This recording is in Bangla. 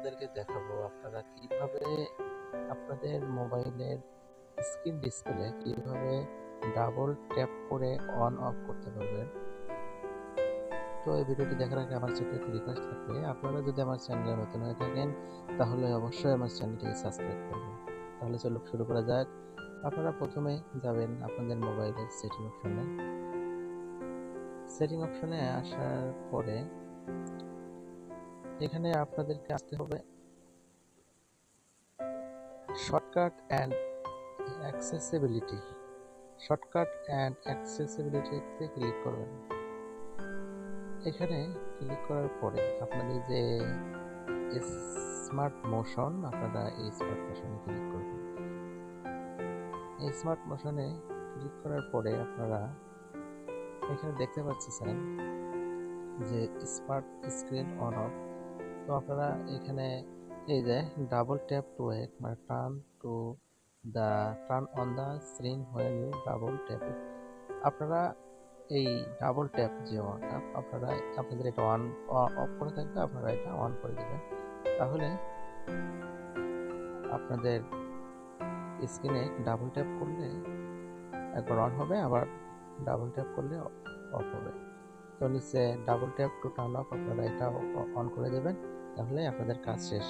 আপনাদেরকে দেখাবো আপনারা কীভাবে আপনাদের মোবাইলের স্ক্রিন ডিসপ্লে কীভাবে ডাবল ট্যাপ করে অন অফ করতে পারবেন। তো এই ভিডিওটি দেখার আগে আমার ছোট্ট একটি রিকোয়েস্ট থাকবে, আপনারা যদি আমার চ্যানেলে নতুন হয়ে থাকেন, তাহলে অবশ্যই আমার চ্যানেলটিকে সাবস্ক্রাইব করবেন। তাহলে চলো শুরু করা যাক। আপনারা প্রথমে যাবেন আপনাদের মোবাইলের সেটিং অপশনে সেটিং অপশনে আসার পরে এখানে আপনাদেরকে আসতে হবে। Shortcut and accessibility shortcut and অ্যাক্সেসিবিলিটিতে click করবেন। এখানে ক্লিক করার পরে আপনাদের যে স্মার্ট মোশন আপনারা এই স্মার্ট মোশনে ক্লিক করবেন। এই স্মার্ট মোশনে ক্লিক করার পরে আপনারা এখানে দেখতে পাচ্ছেন যে স্মার্ট স্ক্রিন অন অফ তো আপনারা এখানে এই যে ডাবল ট্যাপ টু এক মানে turn to the turn on the screen when you double tap আপনারা এই ডাবল ট্যাপ যে অন আপনারা, আপনাদের এটা অন অফ করে থাকবে, আপনারা এটা অন করে দেবেন। তাহলে আপনাদের স্ক্রিনে ডাবল ট্যাপ করলে, একবার অন হবে, আবার ডাবল ট্যাপ করলে অফ হবে। তো double tap to turn off আপনারা এটা অন করে দেবেন তাহলে আপনাদের কাজ শেষ।